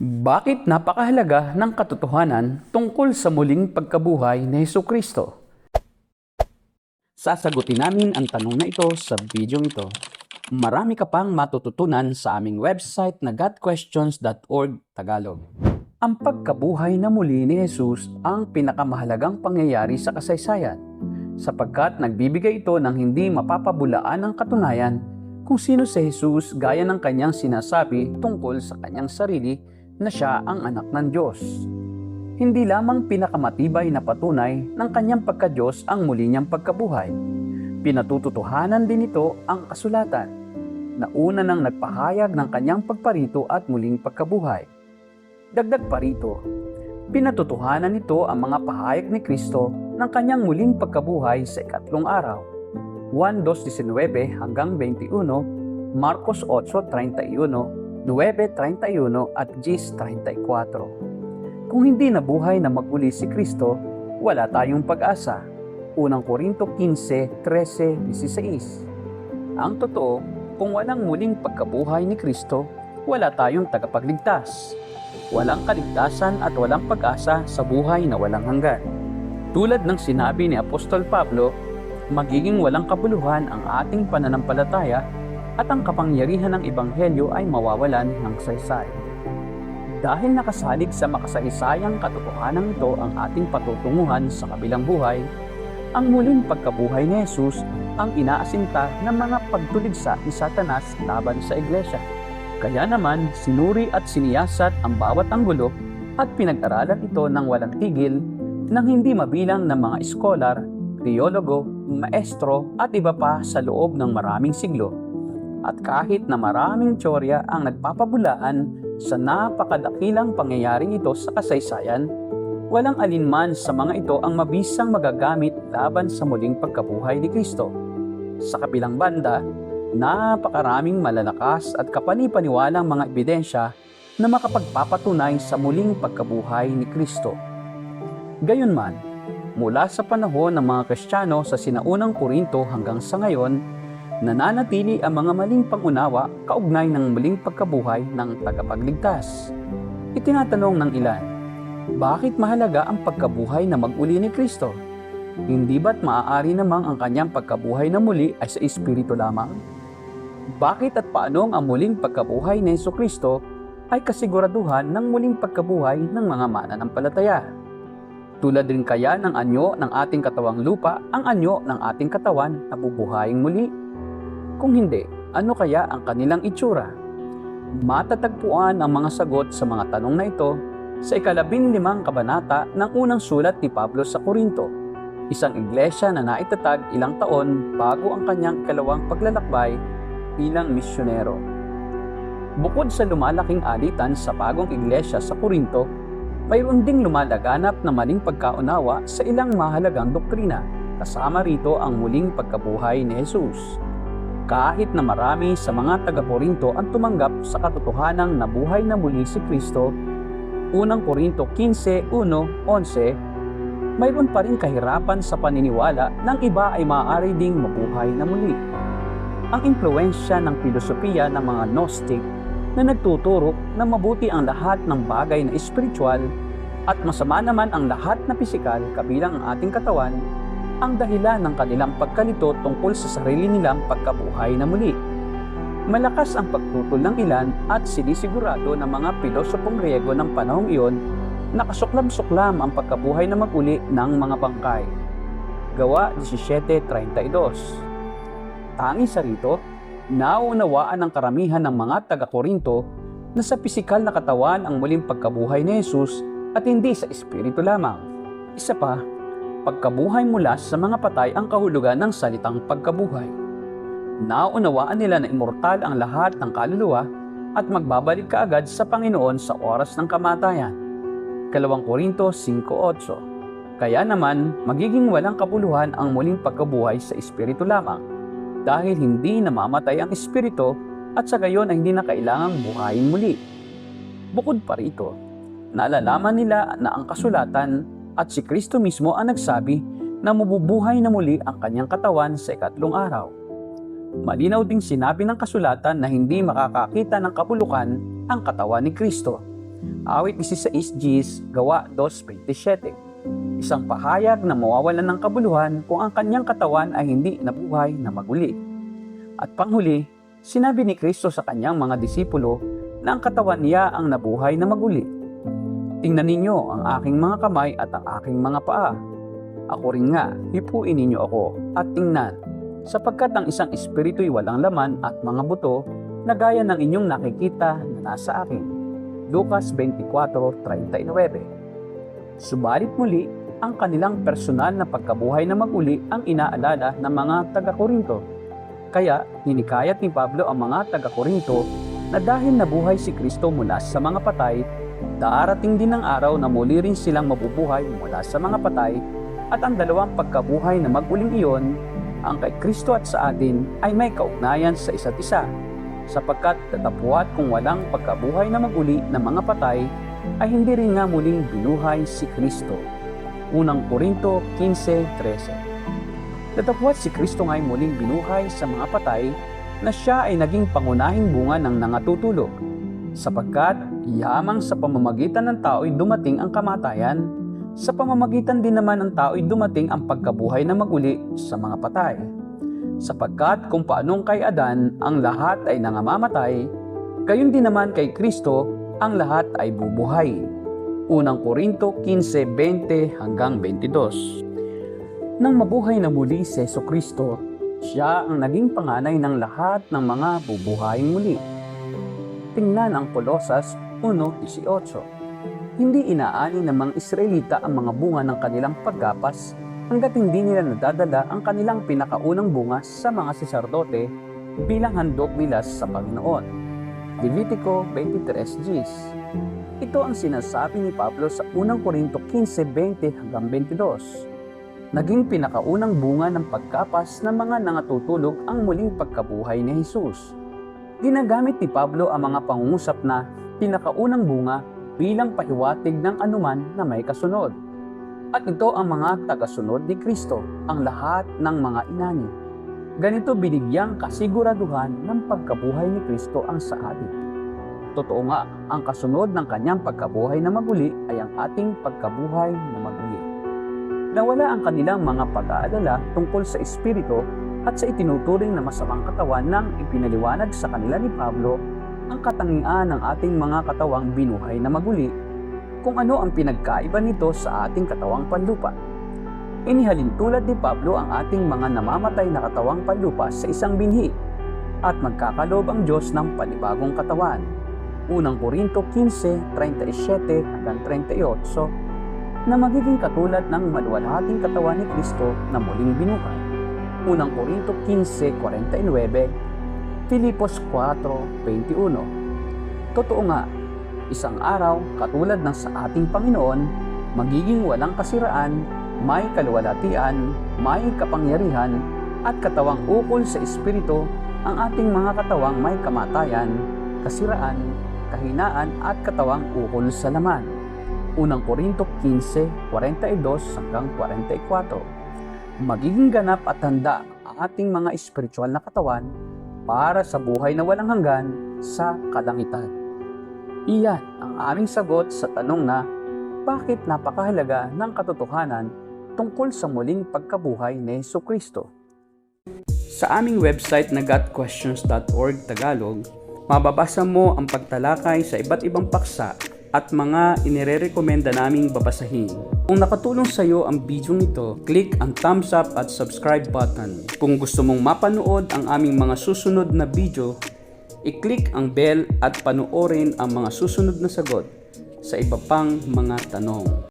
Bakit napakahalaga ng katotohanan tungkol sa muling pagkabuhay ni Heso Kristo? Sasagutin namin ang tanong na ito sa video ito. Marami ka pang matututunan sa aming website na gotquestions.org Tagalog. Ang pagkabuhay na muli ni Jesus ang pinakamahalagang pangyayari sa kasaysayan sapagkat nagbibigay ito ng hindi mapapabulaan ng katunayan kung sino si Jesus gaya ng kanyang sinasabi tungkol sa kanyang sarili na siya ang anak ng Diyos. Hindi lamang pinakamatibay na patunay ng kanyang pagka-Diyos ang muli niyang pagkabuhay. Pinatututuhanan din ito ang kasulatan na una nang nagpahayag ng kanyang pagparito at muling pagkabuhay. Dagdag pa rito, pinatutuhanan nito ang mga pahayag ni Kristo ng kanyang muling pagkabuhay sa ikatlong araw. 1.2.19 hanggang 21, Marcos 8.31, 9.31 at 10.34. Kung hindi nabuhay na maguli si Kristo, wala tayong pag-asa. Unang Korinto 15, 13, 16. Ang totoo, kung walang muling pagkabuhay ni Kristo, wala tayong tagapagligtas. Walang kaligtasan at walang pag-asa sa buhay na walang hanggan. Tulad ng sinabi ni Apostol Pablo, magiging walang kabuluhan ang ating pananampalataya at ang kapangyarihan ng Ebanghelyo ay mawawalan ng saysay. Dahil nakasalig sa makasaysayang katotohanan ito ang ating patutunguhan sa kabilang buhay, ang muling pagkabuhay ni Jesus ang inaasinta ng mga pagtuligsa ni Satanas laban sa iglesia. Kaya naman, sinuri at siniyasat ang bawat anggulo at pinag-aralan ito ng walang tigil nang hindi mabilang ng mga eskolar, teologo, maestro at iba pa sa loob ng maraming siglo. At kahit na maraming teorya ang nagpapabulaan sa napakadakilang pangyayaring ito sa kasaysayan, walang alinman sa mga ito ang mabisang magagamit laban sa muling pagkabuhay ni Kristo. Sa kabilang banda, napakaraming malalakas at kapanipaniwalang mga ebidensya na makapagpapatunay sa muling pagkabuhay ni Kristo. Gayunman, mula sa panahon ng mga Kristiyano sa sinaunang Korinto hanggang sa ngayon, nananatili ang mga maling pangunawa kaugnay ng muling pagkabuhay ng tagapagligtas. Itinatanong ng ilan, bakit mahalaga ang pagkabuhay na mag-uli ni Kristo? Hindi ba't maaari namang ang kanyang pagkabuhay na muli ay sa Espiritu lamang? Bakit at paano ang muling pagkabuhay ni Yeso Kristo ay kasiguraduhan ng muling pagkabuhay ng mga mananampalataya? Tulad rin kaya ng anyo ng ating katawang lupa ang anyo ng ating katawan na bubuhayin muli? Kung hindi, ano kaya ang kanilang itsura? Matatagpuan ang mga sagot sa mga tanong na ito sa ikalabing limang kabanata ng unang sulat ni Pablo sa Korinto, isang iglesia na naitatag ilang taon bago ang kanyang ikalawang paglalakbay bilang misyonero. Bukod sa lumalaking alitan sa bagong iglesia sa Korinto, mayroon ding lumalaganap na maling pagkaunawa sa ilang mahalagang doktrina, kasama rito ang muling pagkabuhay ni Jesus. Kahit na marami sa mga taga-Korinto ang tumanggap sa katotohanang nabuhay na muli si Kristo, unang Korinto 15, 1, 11, mayroon pa rin kahirapan sa paniniwala ng iba ay maaari ding mabuhay na muli. Ang impluensya ng filosofiya ng mga Gnostic na nagtuturo na mabuti ang lahat ng bagay na espiritual at masama naman ang lahat na pisikal kabilang ang ating katawan ang dahilan ng kanilang pagkalito tungkol sa sarili nilang pagkabuhay na muli. Malakas ang pagtutol ng ilan at sinisigurado ng mga pilosopong Griego ng panahong iyon na kasuklam-suklam ang pagkabuhay na maguli ng mga bangkay. Gawa 17.32 Tangi sa rito, naunawaan ng karamihan ng mga taga-Korinto na sa pisikal na katawan ang muling pagkabuhay ni Jesus at hindi sa espiritu lamang. Isa pa, pagkabuhay mula sa mga patay ang kahulugan ng salitang pagkabuhay. Naunawaan nila na immortal ang lahat ng kaluluwa at magbabalik kaagad sa Panginoon sa oras ng kamatayan. Kalawang Korinto 5.8 Kaya naman, magiging walang kabuluhan ang muling pagkabuhay sa Espiritu lamang dahil hindi namamatay ang Espiritu at sa gayon ay hindi na kailangang buhayin muli. Bukod pa rito, naalalaman nila na ang kasulatan at si Kristo mismo ang nagsabi na mabubuhay na muli ang kanyang katawan sa ikatlong araw. Malinaw ding sinabi ng kasulatan na hindi makakakita ng kabulukan ang katawan ni Kristo. Awit 16 Gs, Gawa 2.27 Isang pahayag na mawawalan ng kabuluhan kung ang kanyang katawan ay hindi nabuhay na maguli. At panghuli, sinabi ni Kristo sa kanyang mga disipulo na ang katawan niya ang nabuhay na maguli. Tingnan ninyo ang aking mga kamay at ang aking mga paa. Ako rin nga, hipuin ninyo ako at tingnan, sapagkat ang isang espiritu'y walang laman at mga buto na gaya ng inyong nakikita na nasa akin. Lucas 24.39 Subalit muli, ang kanilang personal na pagkabuhay na maguli ang inaalala ng mga taga-Korinto. Kaya, hinikayat ni Pablo ang mga taga-Korinto na dahil nabuhay si Kristo mula sa mga patay, darating din ang araw na muli rin silang mabubuhay mula sa mga patay at ang dalawang pagkabuhay na maguling iyon, ang kay Kristo at sa atin ay may kaugnayan sa isa't isa sapagkat tatapuat kung walang pagkabuhay na maguli ng mga patay ay hindi rin nga muling binuhay si Kristo. Unang Korinto 15.13 Tatapuat si Kristo nga'y muling binuhay sa mga patay na siya ay naging pangunahing bunga ng nangatutulog sapagkat yamang sa pamamagitan ng tao'y dumating ang kamatayan, sa pamamagitan din naman ng tao'y dumating ang pagkabuhay na maguli sa mga patay. Sapagkat kung paanong kay Adan ang lahat ay nangamamatay, gayon din naman kay Kristo ang lahat ay bubuhay. Unang Korinto 15:20 hanggang 22. Nang mabuhay na muli si Kristo, siya ang naging panganay ng lahat ng mga bubuhayin muli. Tingnan ang Kolosas 1.18. Hindi inaani ng mga Israelita ang mga bunga ng kanilang paggapas hanggat hindi nila nadadala ang kanilang pinakaunang bunga sa mga saserdote bilang handog nila sa Panginoon. Levitico 23 Gs Ito ang sinasabi ni Pablo sa 1 Korinto 15.20 hanggang 22. Naging pinakaunang bunga ng pagkapas ng mga nangatutulog ang muling pagkabuhay ni Jesus. Ginagamit ni Pablo ang mga pangungusap na pinakaunang bunga bilang pahiwatig ng anuman na may kasunod. At ito ang mga tagasunod ni Kristo, ang lahat ng mga inani. Ganito binigyang kasiguraduhan ng pagkabuhay ni Kristo ang sa atin. Totoo nga, ang kasunod ng kanyang pagkabuhay na maguli ay ang ating pagkabuhay na maguli. Nawala ang kanilang mga pag-aalala tungkol sa Espiritu at sa itinuturing na masamang katawan nang ipinaliwanag sa kanila ni Pablo ang katangian ng ating mga katawang binuhay na maguli kung ano ang pinagkaiba nito sa ating katawang panlupa. Inihalin tulad ni Pablo ang ating mga namamatay na katawang panlupa sa isang binhi at magkakalob ang Diyos ng panibagong katawan. Unang Korinto 15, 37 hanggang 38 na magiging katulad ng maluwalhating katawan ni Kristo na muling binuhay. Unang Korinto 15.49, Filipos 4.21. Totoo nga, isang araw katulad ng sa ating Panginoon, magiging walang kasiraan, may kaluwalhatian, may kapangyarihan, at katawang ukol sa Espiritu ang ating mga katawang may kamatayan, kasiraan, kahinaan at katawang ukol sa laman. Unang Korinto 15, 42 hanggang 44 magiging ganap at handa ang ating mga espiritual na katawan para sa buhay na walang hanggan sa kalangitan. Iyan ang aming sagot sa tanong na bakit napakahalaga ng katotohanan tungkol sa muling pagkabuhay ni Yesu Kristo. Sa aming website na gotquestions.org Tagalog, mababasa mo ang pagtalakay sa iba't ibang paksa at mga inirerekomenda naming babasahin. Kung nakatulong sa iyo ang video nito, click ang thumbs up at subscribe button. Kung gusto mong mapanood ang aming mga susunod na video, i-click ang bell at panoorin ang mga susunod na sagot sa iba pang mga tanong.